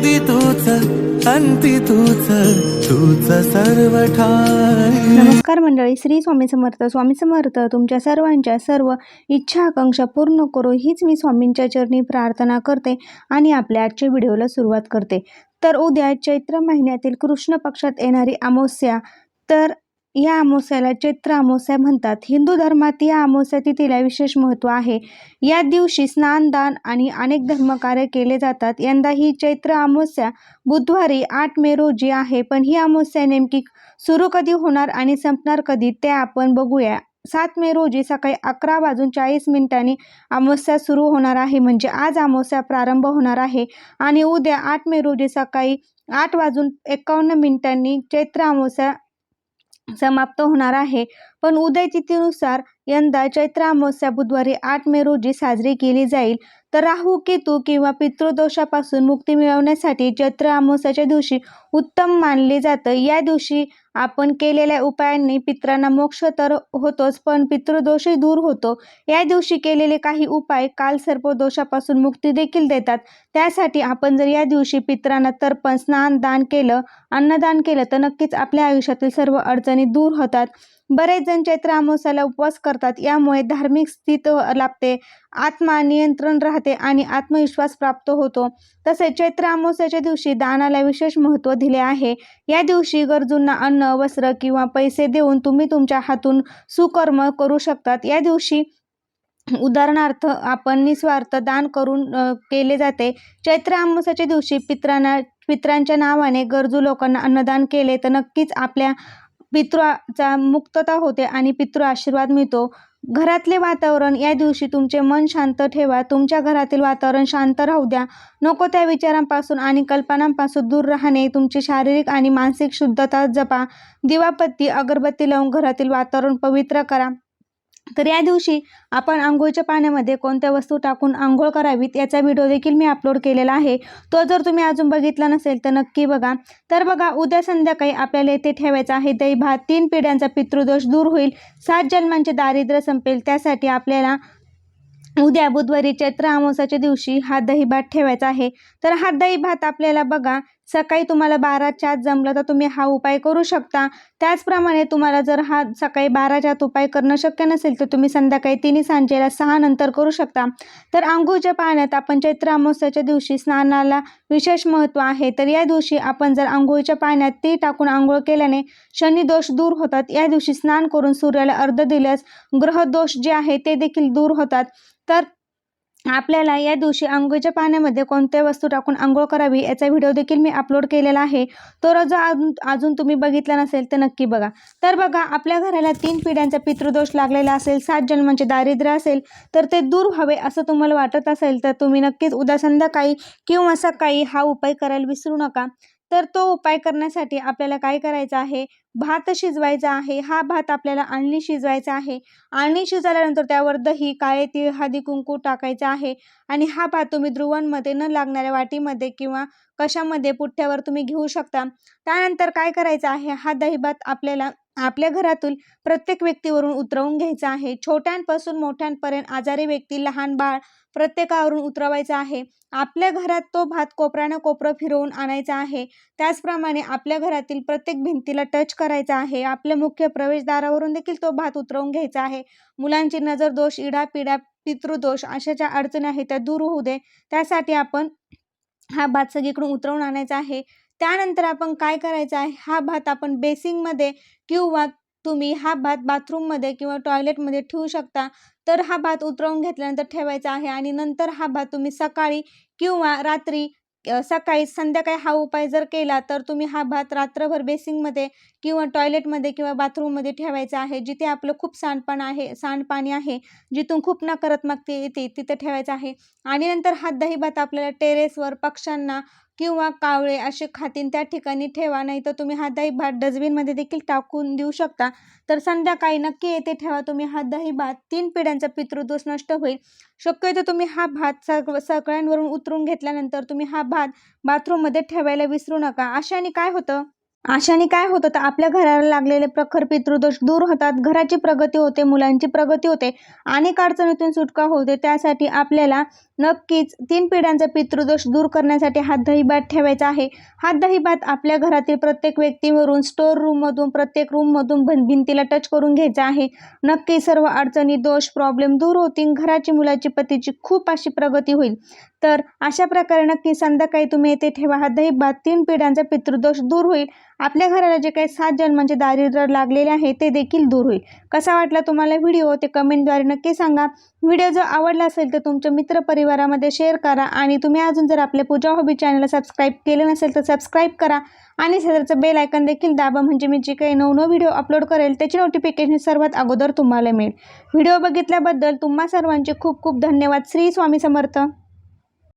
आधी तूच अंती तूच तूच सर्व नमस्कार मंडळी श्री स्वामी समर्थ. स्वामी समर्थ तुमच्या सर्वांच्या सर्व इच्छा आकांक्षा पूर्ण करो हीच मी स्वामींच्या चरणी प्रार्थना करते आणि आपल्या आजच्या व्हिडिओला सुरुवात करते. तर उद्या चैत्र महिन्यातील कृष्ण पक्षात येणारी अमावस्या तर या अमावस्याला चैत्र अमावस्या म्हणतात. हिंदू धर्मात या अमावस्या तिथीला विशेष महत्त्व आहे. या दिवशी स्नानदान आणि अनेक धर्मकार्य केले जातात. यंदा ही चैत्र अमावस्या बुधवारी आठ मे रोजी आहे पण ही अमावस्या नेमकी सुरू कधी होणार आणि संपणार कधी ते आपण बघूया. सात मे रोजी सकाळी अकरा वाजून चाळीस मिनिटांनी अमावस्या सुरू होणार आहे म्हणजे आज अमावस्या प्रारंभ होणार आहे. आणि उद्या आठ मे रोजी सकाळी आठ वाजून एकावन्न मिनिटांनी चैत्र अमावस्या समाप्त होणार आहे. पण उदय तिथीनुसार यंदा चैत्र अमावस्या बुधवारी आठ मे रोजी साजरी केली जाईल. तर राहू केतू किंवा पितृदोषापासून मुक्ती मिळवण्यासाठी चैत्र अमावस्याच्या दिवशी उत्तम मानले जातं. या दिवशी आपण केलेल्या उपायांनी पित्रांना मोक्ष तर होतोच पण पितृदोषही दूर होतो. या दिवशी केलेले काही उपाय काल सर्पदोषापासून मुक्ती देखील देतात. त्यासाठी आपण जर या दिवशी पित्रांना तर्पण स्नान दान केलं अन्नदान केलं तर नक्कीच आपल्या आयुष्यातील सर्व अडचणी दूर होतात. बरेच जण चैत्र अमावस्याला उपवास करतात. यामुळे धार्मिक स्थित लाभते आत्मा नियंत्रण राहते आणि आत्मविश्वास प्राप्त होतो. तसेच चैत्र अमावस्याच्या दिवशी दानाला विशेष महत्त्व दिले आहे. या दिवशी गरजूंना अन्न वस्त्र किंवा पैसे देऊन तुम्ही तुमच्या हातून सुकर्म करू शकतात. या दिवशी उदाहरणार्थ आपण निस्वार्थ दान करून केले जाते. चैत्र अमावस्याच्या दिवशी पित्रांना पित्रांच्या नावाने गरजू लोकांना अन्नदान केले तर नक्कीच आपल्या पितृचा मुक्तता होते आणि पितृ आशीर्वाद मिळतो. घरातले वातावरण या दिवशी तुमचे मन शांत ठेवा. तुमच्या घरातील वातावरण शांत राहू द्या. नको त्या विचारांपासून आणि कल्पनांपासून दूर राहणे. तुमची शारीरिक आणि मानसिक शुद्धता जपा. दिवापत्ती अगरबत्ती लावून घरातील वातावरण पवित्र करा. तर या दिवशी आपण आंघोळीच्या पाण्यामध्ये कोणत्या वस्तू टाकून आंघोळ करावीत याचा व्हिडिओ देखील मी अपलोड केलेला आहे. तो जर तुम्ही अजून बघितला नसेल तर नक्की बघा. तर बघा उद्या संध्याकाळी आपल्याला येथे ठेवायचं आहे दही भात तीन पिढ्यांचा पितृदोष दूर होईल. सात जन्मांचे दारिद्र्य संपेल. त्यासाठी आपल्याला उद्या बुधवारी चैत्र अमावसाच्या दिवशी हा दही भात ठेवायचा आहे. तर हा दही भात आपल्याला बघा सकाळी तुम्हाला बाराच्या आत जमलं तर तुम्ही हा उपाय करू शकता. त्याचप्रमाणे तुम्हाला जर हा सकाळी बाराच्या आत उपाय करणं शक्य नसेल तर तुम्ही संध्याकाळी तिन्ही सांजेला सहा नंतर करू शकता. तर आंघोळच्या पाण्यात आपण चैत्र अमावस्याच्या दिवशी स्नानाला विशेष महत्त्व आहे. तर या दिवशी आपण जर आंघोळीच्या पाण्यात ती टाकून आंघोळ केल्याने शनिदोष दूर होतात. या दिवशी स्नान करून सूर्याला अर्ध दिल्यास ग्रहदोष जे आहे ते देखील दूर होतात. तर आपल्याला या दिवशी आंघोळीच्या पाण्यामध्ये कोणत्या वस्तू टाकून आंघोळ करावी याचा व्हिडिओ देखील मी अपलोड केलेला आहे. तो जर अजून अजून तुम्ही बघितला नसेल तर नक्की बघा. तर बघा आपल्या घराला तीन पिढ्यांचा पितृदोष लागलेला असेल सात जन्मांचे दारिद्र्य असेल तर ते दूर व्हावे असं तुम्हाला वाटत असेल तर तुम्ही नक्कीच उद्या संध्याकाळी किंवा सकाळी हा उपाय करायला विसरू नका. तर तो उपाय करण्यासाठी आपल्याला काय करायचं आहे? भात शिजवायचा आहे. हा भात आपल्याला आणली शिजवायचा आहे. आणणी शिजवल्यानंतर त्यावर दही काळे तीळ हळदी कुंकू टाकायचं आहे आणि हा भात तुम्ही ध्रुवांमध्ये न लागणाऱ्या वाटीमध्ये किंवा कशामध्ये पुठ्ठ्यावर तुम्ही घेऊ शकता. त्यानंतर काय करायचं आहे? हा दही भात आपल्याला आपल्या घरातील प्रत्येक व्यक्तीवरून उतरवून घ्यायचा आहे. छोट्यांपासून मोठ्यांपर्यंत आजारी व्यक्ती लहान बाळ प्रत्येकावरून उतरवायचा आहे. आपल्या घरात तो भात कोपऱ्यानं कोपरं फिरवून आणायचा आहे. त्याचप्रमाणे आपल्या घरातील प्रत्येक भिंतीला टच करायचा आहे. आपल्या मुख्य प्रवेशद्वारावरून देखील तो भात उतरवून घ्यायचा आहे. मुलांची नजर दोष इडा पिडा पितृदोष अशा ज्या अडचणी आहेत त्या दूर होऊ दे. त्यासाठी आपण हा भात सगळीकडून उतरवून आणायचा आहे. त्यानंतर आपण काय करायचं आहे? हा भात आपण बेसिंगमध्ये किंवा तुम्ही हा भात बाथरूममध्ये किंवा टॉयलेटमध्ये ठेवू शकता. तर हा भात उतरवून घेतल्यानंतर ठेवायचा आहे आणि नंतर हा भात तुम्ही सकाळी किंवा रात्री सकाळी संध्याकाळी हा उपाय जर केला तर तुम्ही हा भात रात्रभर बेसिंगमध्ये किंवा टॉयलेटमध्ये किंवा बाथरूममध्ये ठेवायचा आहे. जिथे आपलं खूप सांडपाण आहे सांडपाणी आहे जिथून खूप नकारात्मक येते तिथे ठेवायचं आहे. आणि नंतर हा दही भात आपल्याला टेरेसवर पक्ष्यांना किंवा कावळे असे खातीन त्या ठिकाणी ठेवा नाही तर तुम्ही हा दही भात डस्टबिनमध्ये देखील टाकून देऊ शकता. तर संध्याकाळी नक्की येथे ठेवा तुम्ही हा दही भात तीन पिढ्यांचा पितृदोष नष्ट होईल. शक्यतो तुम्ही हा भात सग सगळ्यांवरून उतरून घेतल्यानंतर तुम्ही हा भात बाथरूममध्ये ठेवायला विसरू नका. अशाने काय होतं? अशाने काय होतं तर आपल्या घराला लागलेले प्रखर पितृदोष दूर होतात. घराची प्रगती होते मुलांची प्रगती होते अनेक अडचणीतून सुटका होते. त्यासाठी आपल्याला नक्कीच तीन पिढ्यांचा पितृदोष दूर करण्यासाठी हा दहीभात ठेवायचा आहे. हा दहीभात आपल्या घरातील प्रत्येक व्यक्तीवरून स्टोअर रूममधून प्रत्येक रूममधून भन भिंतीला टच करून घ्यायचा आहे. नक्की सर्व अडचणी दोष प्रॉब्लेम दूर होतील. घराची मुलाची पतीची खूप अशी प्रगती होईल. तर अशा प्रकारे नक्की संध्याकाळी तुम्ही येथे ठेवा. हा दहीभात तीन पिढ्यांचा पितृदोष दूर होईल. आपल्या घराला जे काही सात जन्मांचे म्हणजे दारिद्र्य लागलेले आहे ते देखील दूर होईल. कसा वाटला तुम्हाला व्हिडिओ? ते कमेंटद्वारे नक्की सांगा. व्हिडिओ जर आवडला असेल तर तुमच्या मित्रपरिवारामध्ये शेअर करा आणि तुम्ही अजून जर आपल्या पूजा हॉबी चॅनलला सबस्क्राईब केलं नसेल तर सबस्क्राईब करा आणि शेजारचं बेल आयकन देखील दाबा म्हणजे मी जे काही नवनव व्हिडिओ अपलोड करेल त्याची नोटिफिकेशन सर्वात अगोदर तुम्हाला मिळेल. व्हिडिओ बघितल्याबद्दल तुम्हा सर्वांचे खूप खूप धन्यवाद. श्री स्वामी समर्थ.